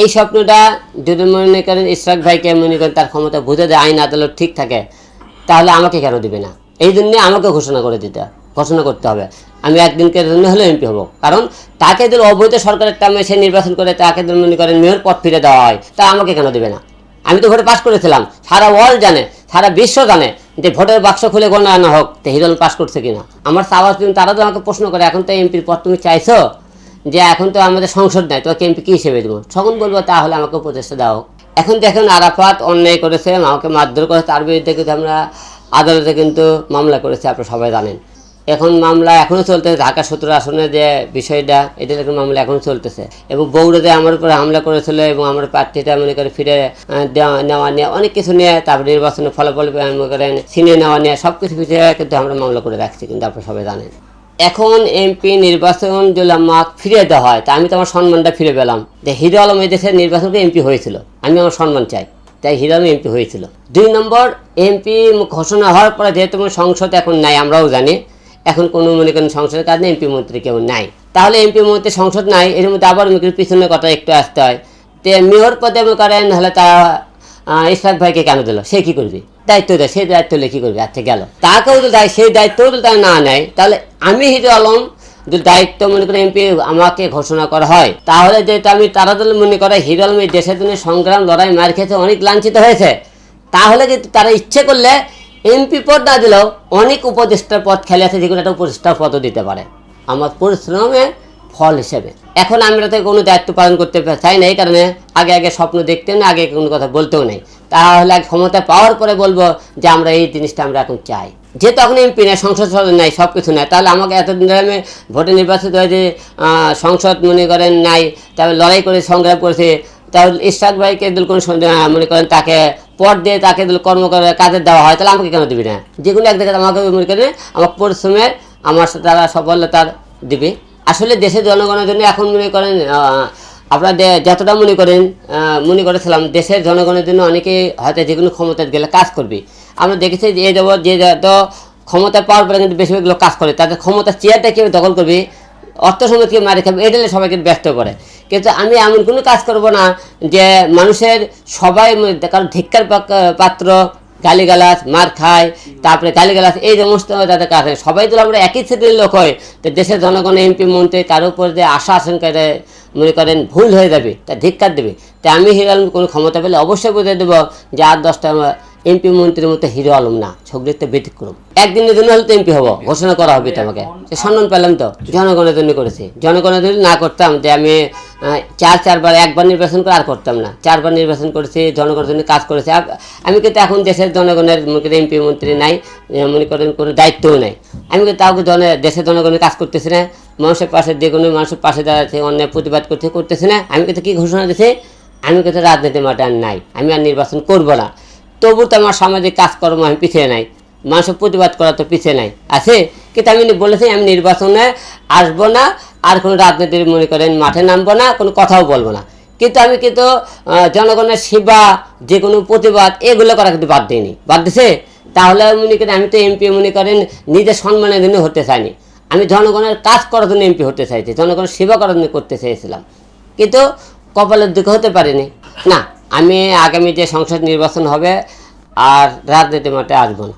এই স্বপ্নটা যদি মনে করেন ইশরাক ভাইকে মনে করেন তার ক্ষমতা বুঝে দেয়, আইন আদালত ঠিক থাকে, তাহলে আমাকে কেন দিবে না? এই জন্যে আমাকে ঘোষণা করে দিতে, ঘোষণা করতে হবে। আমি একদিনকে জন্য হলে এমপি হব। কারণ তাকে যদি অবৈধ সরকারের টাইমে সে নির্বাচন করে, তাকে যদি মনে করেন মেয়র পথ ফিরে দেওয়া হয়, তা আমাকে কেন দেবে না? আমি তো ভোটে পাশ করেছিলাম। সারা ওয়ার্ল্ড জানে, সারা বিশ্ব জানে যে ভোটের বাক্স খুলে গণনা হোক, তো হিরল পাস করছে কিনা। আমার সাবাস দিন তারা তো আমাকে প্রশ্ন করে, এখন তো এমপির পদ তুমি চাইছো? যে এখন তো আমাদের সংসদ নাই তোমাকে এমপি কী হিসেবে দেবো? তখন বলব, তাহলে আমাকে উপদেষ্টা দাও। এখন দেখেন আরাফাত অন্যায় করেছে, আমাকে মারধর করে, তার বিরুদ্ধে কিন্তু আমরা আদালতে কিন্তু মামলা করেছি, আপনারা সবাই জানেন। এখন মামলা এখনও চলতেছে, ঢাকা সতেরো আসনের যে বিষয়টা, এটা এখন মামলা এখনও চলতেছে। এবং যে আমার উপরে হামলা করেছিল এবং আমার প্রার্থীটা মনে করে ফিরে নেওয়া নিয়ে অনেক কিছু নিয়ে, তারপর নির্বাচনের ফলাফল মনে করেন, ছিনিয়ে নেওয়া নিয়ে সব কিছু পিছিয়ে কিন্তু আমরা মামলা করে রাখছি, কিন্তু আপনারা সবাই জানেন। এখন এমপি নির্বাচন যদি আমাকে ফিরে দেওয়া হয় তা আমি তো আমার সম্মানটা ফিরে পেলাম। যে হিরো আলম এই দেশের নির্বাচনে এমপি হয়েছিল আমি আমার সম্মান চাই। তাই হিরো আলম এমপি হয়েছিল। দুই নম্বর এমপি ঘোষণা হওয়ার পরে যেহেতু সংসদ এখন নাই আমরাও জানি এখন কোনো মনে করেন সংসদের নেই এমপি মন্ত্রী কেউ নাই। তাহলে এমপি মন্ত্রী সংসদ নাই এর মধ্যে আবার করেন পিছনের কথা একটু আসতে হয়। তে মেয়র পদে করেন হলে তা আহ, ভাইকে কেন দিল? সে কি করবে? দায়িত্ব দেয় সেই দায়িত্ব কি করবে? আজকে গেল। তাকেও তো দায় সেই দায়িত্বও তো তারা না নেয়, তাহলে আমি হিরো আলম যদি দায়িত্ব মনে করে এমপি আমাকে ঘোষণা করা হয়, তাহলে যেহেতু আমি তারা মনে করে হিরো আলম এই দেশের জন্য সংগ্রাম, লড়াই, মার খেতে অনেক লাঞ্ছিত হয়েছে। তাহলে কিন্তু তারা ইচ্ছে করলে এমপি পদ না দিলেও অনেক উপদেষ্টার পদ খেলে আছে, যেগুলো একটা উপদেষ্টার পদও দিতে পারে। আমার পরিশ্রমে ফল হিসেবে। এখন আমরা তো কোনো দায়িত্ব পালন করতে চাই না, এই কারণে আগে আগে স্বপ্ন দেখতেও না আগে কোনো কথা বলতেও নেই। তাহলে ক্ষমতা পাওয়ার পরে বলব যে আমরা এই জিনিসটা আমরা এখন চাই। যেহেতু এখন এমপি নেই সংসদ সদস্য নাই সব কিছু নাই তাহলে আমাকে এতদিন ধরে আমি ভোটে নির্বাচিত হয়ে যে সংসদ মনে করেন নাই তারপরে লড়াই করে সংগ্রাম করেছে, তাহলে ইশরাক ভাইকে কোনো মনে করেন তাকে পদ দিয়ে তাকে কর্ম করে কাজে দেওয়া হয়, তাহলে আমাকে কেন দিবি না? যে কোনো এক জায়গায় আমাকে মনে করেন আমার পরিশ্রমের আমার তারা সফলতার দিবে। আসলে দেশের জনগণের জন্য এখন মনে করেন আপনারা যতটা মনে করেন মনে করেছিলাম দেশের জনগণের জন্য অনেকে হয়তো যে কোনো ক্ষমতায় গেলে কাজ করবে। আমরা দেখেছি যে যাব যে যত ক্ষমতা পাওয়ার পরে কিন্তু বেশিরভাগ লোক কাজ করে। তাদের ক্ষমতা চেয়ারটা কেউ দখল করবে, অর্থ সম্পদ কেউ মারি খাবে, এটা সবাইকে ব্যস্ত করে কিন্তু আমি এমন কোনো কাজ করব না যে মানুষের সবাই কারণ ধিক্কার পাক- পাত্র গালিগালাজ, মার খায়, তারপরে গালিগালাজ, এই সমস্ত তাদের কাজ। সবাই তো আমরা একই শ্রেণির লোক হয়, তো দেশের জনগণ, এমপি, মন্ত্রী, তার উপর যে আশা আশঙ্কায় মনে করেন ভুল হয়ে যাবে, তা ধিক্কার দেবে। তাই আমি হিরো আলম কোনো ক্ষমতা পেলে অবশ্যই বুঝে দেবো যে আর দশটা এমপি মন্ত্রীর মতো হিরো আলম না ছবির তো ব্যতিক্রম। একদিনের জন্য হলে তো এমপি হব, ঘোষণা করা হবে তো আমাকে। সে সম্মান পেলাম তো, জনগণের জন্য করেছি। জনগণের জন্য না করতাম, যে আমি চার চারবার, একবার নির্বাচন করে আর করতাম না। চারবার নির্বাচন করেছি, জনগণের জন্য কাজ করেছি। আমি কিন্তু এখন দেশের জনগণের এমপি মন্ত্রী নাই, মনে করেন কোনো দায়িত্বও নাই। আমি কিন্তু তাও দেশের জনগণের কাজ করতেছি না। মানুষের পাশে যে কোনো মানুষের পাশে দাঁড়াচ্ছে অন্যায় প্রতিবাদ করতে, করতেছে না। আমি কিন্তু কি ঘোষণা দিয়েছি? আমি কিন্তু রাজনীতি মাঠে আর নাই। আমি আর নির্বাচন করব না। তবু তো আমার সামাজিক কাজকর্ম আমি পিছিয়ে নাই। মানুষের প্রতিবাদ করা তো পিছিয়ে নাই। আছে? কিন্তু আমি বলেছি, আমি নির্বাচনে আসব না, আর কোনো রাজনীতির মনে করেন মাঠে নামবো না, কোনো কথাও বলব না। কিন্তু আমি কিন্তু জনগণের সেবা, যে কোনো প্রতিবাদ, এগুলো করা কিন্তু বাদ দিইনি। বাদ দিছে? তাহলে মনে করেন আমি তো এমপি মনে করেন, নিজের সম্মানের জন্য হতে চাইনি। আমি জনগণের কাজ করার জন্য এমপি হতে চাইছি, জনগণের সেবা করার জন্য করতে চেয়েছিলাম। কিন্তু কপালের দিকে হতে পারিনি। না, আমি আগামী যে সংসদ নির্বাচন হবে, আর রাজনীতি মাঠে আসব না।